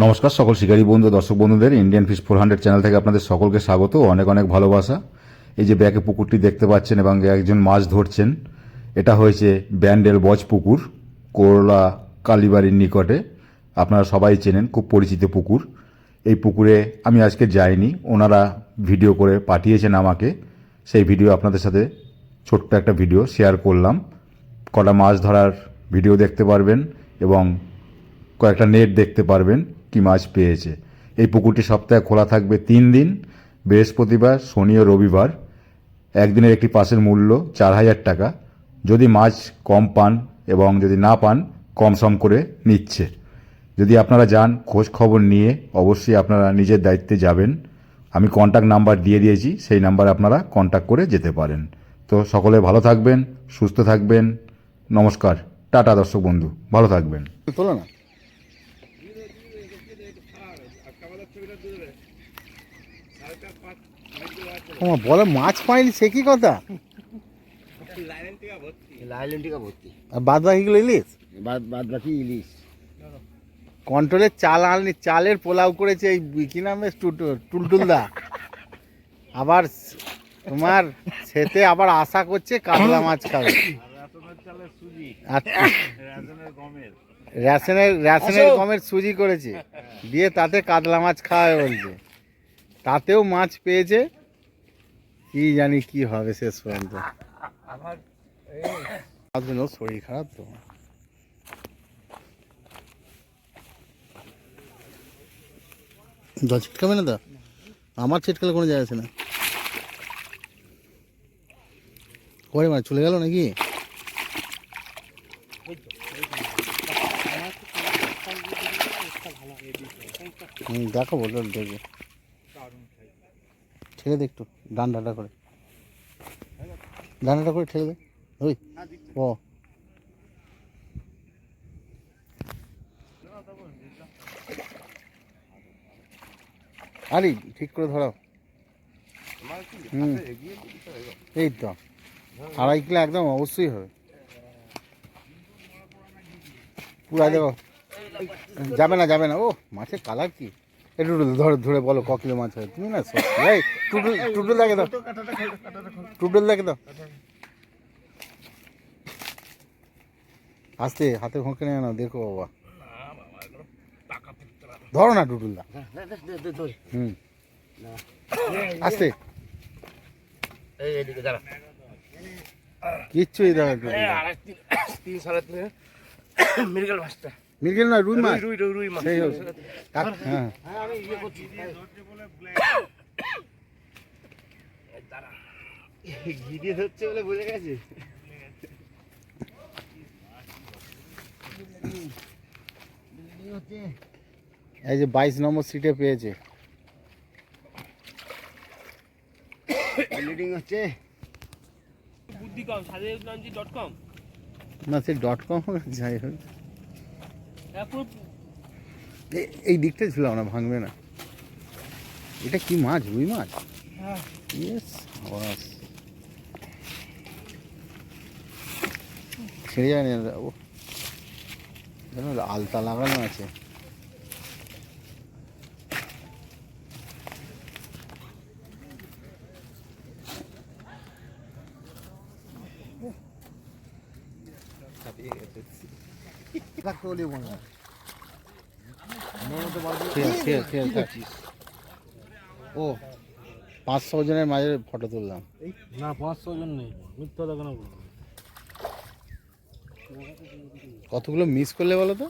নমস্কার, সকল শিকারী বন্ধু, দর্শক বন্ধুদের Indian fish four hundred channel থেকে আপনাদের সকলকে স্বাগত অনেক অনেক ভালোবাসা। এই যে ব্যাকে পুকুরটি দেখতে পাচ্ছেন এবং একজন মাছ ধরছেন, এটা হয়েছে ব্যান্ডেল বজ পুকুর, করলা কালীবাড়ির নিকটে। আপনারা সবাই চেনেন, খুব পরিচিত পুকুর। এই পুকুরে আমি আজকে যাইনি, ওনারা ভিডিও করে পাঠিয়েছেন আমাকে। সেই ভিডিও আপনাদের সাথে ছোট্ট একটা ভিডিও শেয়ার করলাম। কটা মাছ ধরার ভিডিও দেখতে পারবেন এবং কয়েকটা নেট দেখতে পারবেন। কি মাছ পেয়েছে। এই পুকুরটি সপ্তাহে খোলা থাকবে তিন দিন, বৃহস্পতিবার, শনি ও রবিবার। একদিনের একটি পাসের মূল্য চার হাজার টাকা। যদি মাছ কম পান এবং যদি না পান, কম সম করে নিচ্ছে। যদি আপনারা যান, খোঁজ খবর নিয়ে অবশ্যই আপনারা নিজের দায়িত্বে যাবেন। আমি কন্ট্যাক্ট নাম্বার দিয়ে দিয়েছি, সেই নাম্বারে আপনারা কন্ট্যাক্ট করে যেতে পারেন। তো সকলে ভালো থাকবেন, সুস্থ থাকবেন। নমস্কার। টাটা দর্শক বন্ধু, ভালো থাকবেন। তোমার বলে মাছ পাইনি সে কি কথা? লাইলেন্টিকা ভর্তি। আর বাদ বাকিগুলো ইলিশ? বাদ বাকি ইলিশ। কন্ট্রোলের চাল আনলি চালের পোলাও করেছে এই কি নামে টুলটুলদা? আবার তোমার সেতে আবার আশা করছে কাতলা মাছ খাবে। রেশনের রেশনের গমের। সুজি করেছে। দিয়ে তাতে কাতলা মাছ খাওয়াবে বলছে। তাতেও মাছ পেয়েছে। কি জানি কি হবে শেষ পর্যন্ত। ওর শরীর খারাপ তো। জল ছিটকাবে না তো? আমার ছিটকালে কোনো যায় আছে না। করে মানে চলে গেল নাকি? হুম দেখো বলো দেখবে। ঠেলে দে একটু, ডান্ডাটা করে। ডান্ডাটা করে ঠেলে দে। ওই, ও। আরে, ঠিক করে ধরাও। এই তো, আড়াই কিলো একদম অবশ্যই হবে। পুরা দেখো। যাবে না যাবে না। ও, মাছের কালার কি? একটু ধরে ধরে বলো ক মাছ হয়। তুমি না এই টুটুল টুটুল দেখে দাও। টুটুল দেখে দাও। আস্তে হাতে হোঁকে নেয় না দেখো বাবা। ধরো না টুটুল দা। হুম। আস্তে দাঁড়া কিচ্ছুই দেখো তিন সাড়ে মৃগেল মাছটা মির্গেল না রুই মাছ? রুই রুই রুই মাছ। সেই হ্যাঁ। হ্যাঁ। আমি ইয়ে করছি ঘি দিয়ে ধরছে বলে বুঝে গেছে এই যে বাইশ নম্বর সিটে পেয়েছে। হচ্ছে বুদ্ধি কম ডট কম না সে ডট কম যাই হোক। এই দিকটা ছিল না ভাঙবে না এটা কি মাছ রুই মাছ ছেড়ে যায় না ও আলতা লাগানো আছে ঠিক আছে, ঠিক আছে, ঠিক আছে, থাক। ও পাঁচশো জনের মাঝে ফটো তুললাম। না পাঁচশো জন নেই। মিথ্যা কতগুলো মিস করলে বলো তো?